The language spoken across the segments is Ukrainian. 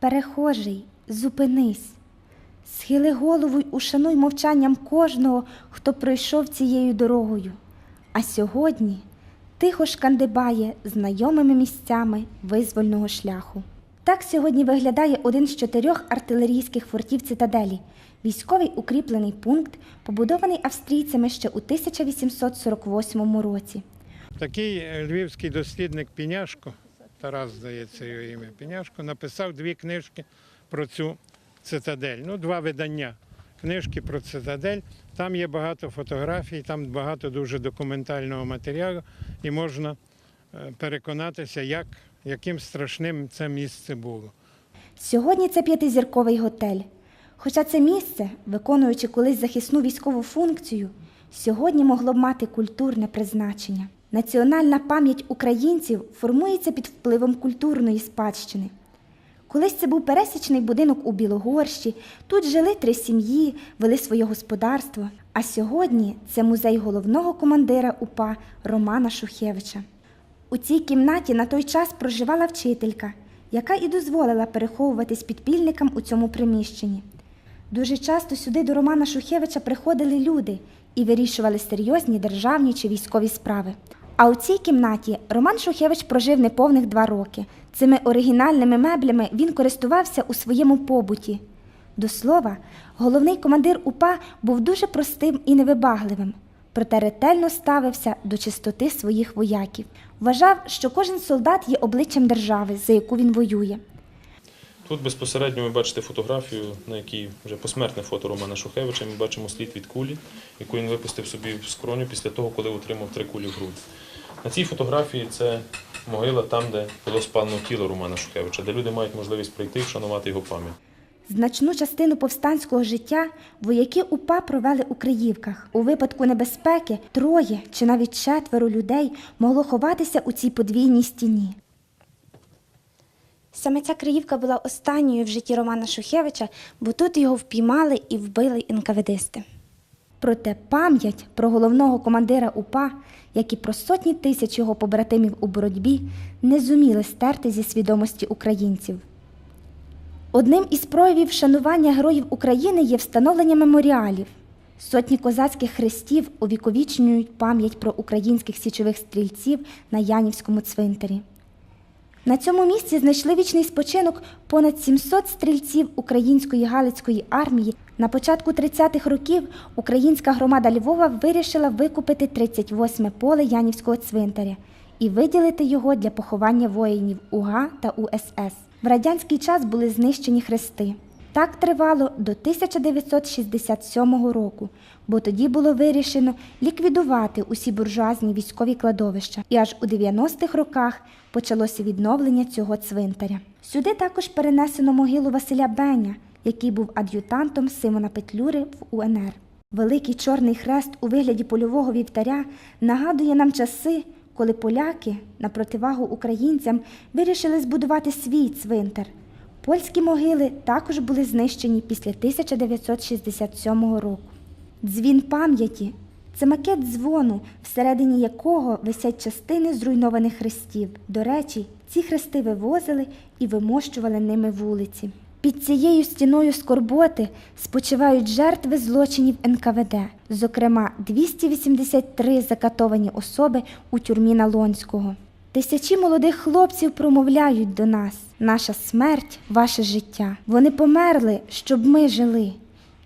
Перехожий, зупинись, схили голову й ушануй мовчанням кожного, хто пройшов цією дорогою. А сьогодні тихо шкандибає знайомими місцями визвольного шляху. Так сьогодні виглядає один з чотирьох артилерійських фортів цитаделі, військовий укріплений пункт, побудований австрійцями ще у 1848 році. Такий е, львівський дослідник Піняшко, Тарас, здається, його ім'я Піняшко, написав дві книжки про цю цитадель. Ну, два видання книжки про цитадель. Там є багато фотографій, там багато дуже документального матеріалу, і можна е, переконатися, як, яким страшним це місце було. Сьогодні це п'ятизірковий готель. Хоча це місце, виконуючи колись захисну військову функцію, сьогодні могло б мати культурне призначення. Національна пам'ять українців формується під впливом культурної спадщини. Колись це був пересічний будинок у Білогорщі, тут жили три сім'ї, вели своє господарство. А сьогодні це музей головного командира УПА Романа Шухевича. У цій кімнаті на той час проживала вчителька, яка і дозволила переховуватись підпільникам у цьому приміщенні. Дуже часто сюди до Романа Шухевича приходили люди і вирішували серйозні державні чи військові справи. А у цій кімнаті Роман Шухевич прожив неповних два роки. Цими оригінальними меблями він користувався у своєму побуті. До слова, головний командир УПА був дуже простим і невибагливим, проте ретельно ставився до чистоти своїх вояків. Вважав, що кожен солдат є обличчям держави, за яку він воює. Тут безпосередньо ви бачите фотографію, на якій вже посмертне фото Романа Шухевича. Ми бачимо слід від кулі, яку він випустив собі в скроню після того, коли отримав три кулі в грудь. На цій фотографії це могила там, де було спалено тіло Романа Шухевича, де люди мають можливість прийти і вшанувати його пам'ять. Значну частину повстанського життя вояки УПА провели у Криївках. У випадку небезпеки троє чи навіть четверо людей могло ховатися у цій подвійній стіні. Саме ця Криївка була останньою в житті Романа Шухевича, бо тут його впіймали і вбили інкаведисти. Проте пам'ять про головного командира УПА, як і про сотні тисяч його побратимів у боротьбі, не зуміли стерти зі свідомості українців. Одним із проявів шанування героїв України є встановлення меморіалів. Сотні козацьких хрестів увіковічнюють пам'ять про українських січових стрільців на Янівському цвинтарі. На цьому місці знайшли вічний спочинок понад 700 стрільців української Галицької армії. На початку 30-х років українська громада Львова вирішила викупити 38 поле Янівського цвинтаря і виділити його для поховання воїнів УГА та УСС. В радянський час були знищені хрести. Так тривало до 1967 року, бо тоді було вирішено ліквідувати усі буржуазні військові кладовища. І аж у 90-х роках почалося відновлення цього цвинтаря. Сюди також перенесено могилу Василя Беня, який був ад'ютантом Симона Петлюри в УНР. Великий чорний хрест у вигляді польового вівтаря нагадує нам часи, коли поляки на противагу українцям вирішили збудувати свій цвинтар. Польські могили також були знищені після 1967 року. Дзвін пам'яті це макет дзвону, всередині якого висять частини зруйнованих хрестів. До речі, ці хрести вивозили і вимощували ними вулиці. Під цією стіною скорботи спочивають жертви злочинів НКВД, зокрема 283 закатовані особи у тюрмі Налонського. Тисячі молодих хлопців промовляють до нас: наша смерть, ваше життя. Вони померли, щоб ми жили,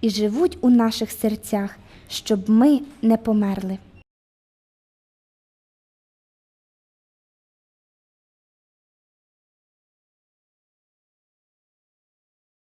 і живуть у наших серцях, щоб ми не померли.